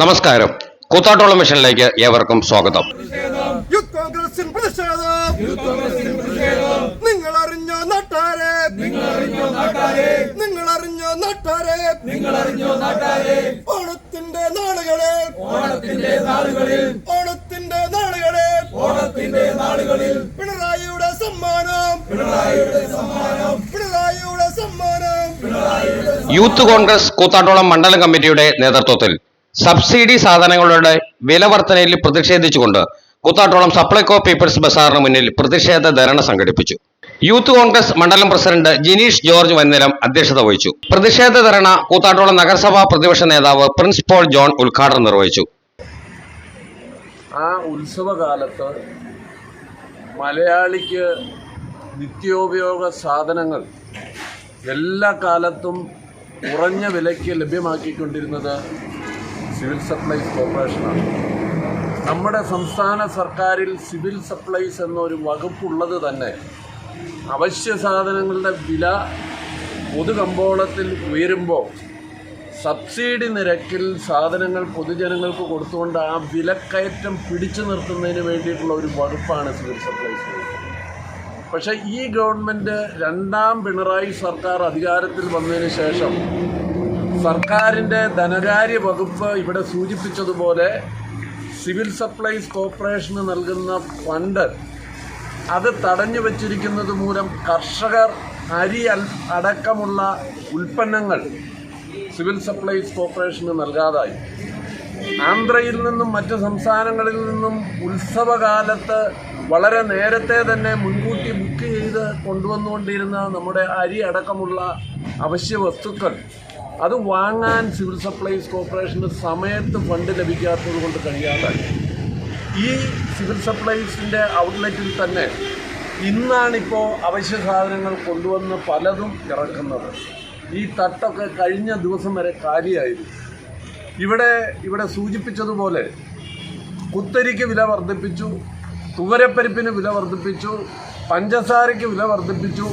നമസ്കാരം. കൂത്താട്ടോളം മിഷനിലേക്ക് ഏവർക്കും സ്വാഗതം. യൂത്ത് പ്രതിഷേധം. നിങ്ങൾ അറിഞ്ഞോ നാട്ടാരെ? നിങ്ങൾ അറിഞ്ഞോ നാട്ടാരെ? ഓണത്തിന്റെ ഓണത്തിന്റെ നാളുകളിൽ ഓണത്തിന്റെ ഓണത്തിന്റെ നാളുകളിൽ പിണറായിയുടെ സമ്മാനം പിണറായിയുടെ സമ്മാനം. പിണറായിയുടെ സമ്മാനം. യൂത്ത് കോൺഗ്രസ് കൂത്താട്ടോളം മണ്ഡലം കമ്മിറ്റിയുടെ നേതൃത്വത്തിൽ സബ്സിഡി സാധനങ്ങളുടെ വില വർധനയിൽ പ്രതിഷേധിച്ചുകൊണ്ട് കൂത്താട്ടോളം സപ്ലൈകോ പീപ്പിൾസ് ബസാറിന് മുന്നിൽ പ്രതിഷേധ ധരണ സംഘടിപ്പിച്ചു. യൂത്ത് കോൺഗ്രസ് മണ്ഡലം പ്രസിഡന്റ് ജിനീഷ് ജോർജ് വന്നിലം അധ്യക്ഷത വഹിച്ചു. പ്രതിഷേധ ധരണ കൂത്താട്ടോളം നഗരസഭാ പ്രതിപക്ഷ നേതാവ് പ്രിൻസ് പോൾ ജോൺ ഉദ്ഘാടനം നിർവഹിച്ചു. ആ ഉത്സവകാലത്ത് മലയാളിക്ക് നിത്യോപയോഗ സാധനങ്ങൾ എല്ലാ കാലത്തും കുറഞ്ഞ വിലയ്ക്ക് ലഭ്യമാക്കിക്കൊണ്ടിരുന്നത് സിവിൽ സപ്ലൈസ് കോർപ്പറേഷനാണ് നമ്മുടെ സംസ്ഥാന സർക്കാരിൽ സിവിൽ സപ്ലൈസ് എന്നൊരു വകുപ്പുള്ളത് തന്നെ അവശ്യ സാധനങ്ങളുടെ വില പൊതുകമ്പോളത്തിൽ ഉയരുമ്പോൾ സബ്സിഡി നിരക്കിൽ സാധനങ്ങൾ പൊതുജനങ്ങൾക്ക് കൊടുത്തുകൊണ്ട് ആ വിലക്കയറ്റം പിടിച്ചു നിർത്തുന്നതിന് വേണ്ടിയിട്ടുള്ള ഒരു വകുപ്പാണ് സിവിൽ സപ്ലൈസ്. പക്ഷേ ഈ ഗവൺമെന്റ് രണ്ടാം പിണറായി സർക്കാർ അധികാരത്തിൽ വന്നതിന് ശേഷം സർക്കാരിന്റെ ധനകാര്യ വകുപ്പ് ഇവിടെ സൂചിപ്പിച്ചതുപോലെ സിവിൽ സപ്ലൈസ് കോർപ്പറേഷന് നൽകുന്ന ഫണ്ട് അത് തടഞ്ഞു വച്ചിരിക്കുന്നത് മൂലം കർഷകർ അരി അടക്കമുള്ള ഉൽപ്പന്നങ്ങൾ സിവിൽ സപ്ലൈസ് കോർപ്പറേഷന് നൽകാതായി. ആന്ധ്രയിൽ നിന്നും മറ്റ് സംസ്ഥാനങ്ങളിൽ നിന്നും ഉത്സവകാലത്ത് വളരെ നേരത്തെ തന്നെ മുൻകൂട്ടി ബുക്ക് ചെയ്ത് കൊണ്ടുവന്നുകൊണ്ടിരുന്ന നമ്മുടെ അരി അടക്കമുള്ള അവശ്യ വസ്തുക്കൾ അത് വാങ്ങാൻ സിവിൽ സപ്ലൈസ് കോർപ്പറേഷന് സമയത്ത് ഫണ്ട് ലഭിക്കാത്തത് കൊണ്ട് കഴിയാതെ ഈ സിവിൽ സപ്ലൈസിന്റെ ഔട്ട്ലെറ്റിൽ തന്നെ ഇന്നാണിപ്പോൾ അവശ്യ സാധനങ്ങൾ കൊണ്ടുവന്ന് പലതും ഇറക്കുന്നത്. ഈ തട്ടൊക്കെ കഴിഞ്ഞ ദിവസം വരെ കാലിയായിരുന്നു. ഇവിടെ ഇവിടെ സൂചിപ്പിച്ചതുപോലെ കുത്തരിക്ക് വില വർദ്ധിപ്പിച്ചു തുവരപ്പരിപ്പിന് വില വർദ്ധിപ്പിച്ചു പഞ്ചസാരയ്ക്ക് വില വർദ്ധിപ്പിച്ചു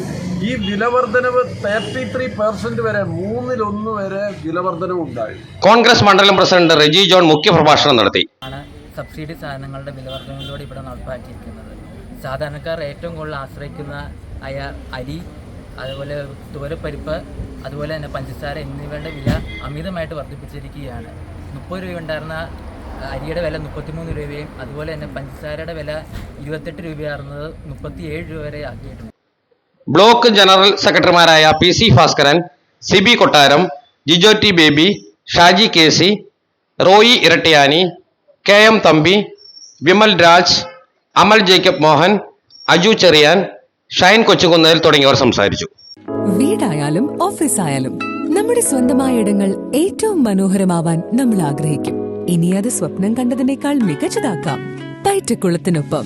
ഈ വില വർധനവ് തേർട്ടി ത്രീ പെർസെന്റ് വരെ മൂന്നിലൊന്ന് വരെ വില വർധനവ് ഉണ്ടായി. കോൺഗ്രസ് മണ്ഡലം പ്രസിഡന്റ് റെജി ജോൺ മുഖ്യപ്രഭാഷണം നടത്തി. ആണ് സബ്സിഡി സാധനങ്ങളുടെ വിലവർദ്ധനയിലൂടെ ഇവിടെ നടപ്പാക്കിയിരിക്കുന്നത്. സാധാരണക്കാർ ഏറ്റവും കൂടുതൽ ആശ്രയിക്കുന്ന അയ അരി അതുപോലെ തുവരപ്പരിപ്പ് അതുപോലെ തന്നെ പഞ്ചസാര എന്നിവയുടെ വില അമിതമായിട്ട് വർദ്ധിപ്പിച്ചിരിക്കുകയാണ്. മുപ്പത് രൂപ ഉണ്ടായിരുന്ന അരിയുടെ വില മുപ്പത്തിമൂന്ന് രൂപയും അതുപോലെ തന്നെ പഞ്ചസാരയുടെ വില ഇരുപത്തെട്ട് രൂപയായിരുന്നത് മുപ്പത്തിയേഴ് രൂപ വരെ ആക്കിയിട്ടുണ്ട്. ബ്ലോക്ക് ജനറൽ സെക്രട്ടറിമാരായ P C Bhaskaran Siby Kottaram Jijo T Baby Shaji K C Roy Irattiyani K M Thampi Vimal Raj Amal Jacob Mohan Aju Cherian Shine Kochukunnel തുടങ്ങിയവർ സംസാരിച്ചു. വീടായാലും ഓഫീസായാലും നമ്മുടെ സ്വന്തമായ ഇടങ്ങൾ ഏറ്റവും മനോഹരമാവാൻ നമ്മൾ ആഗ്രഹിക്കും. ഇനി അത് സ്വപ്നം കണ്ടതിനേക്കാൾ മികച്ചതാക്കാം. പയറ്റക്കുളത്തിനൊപ്പം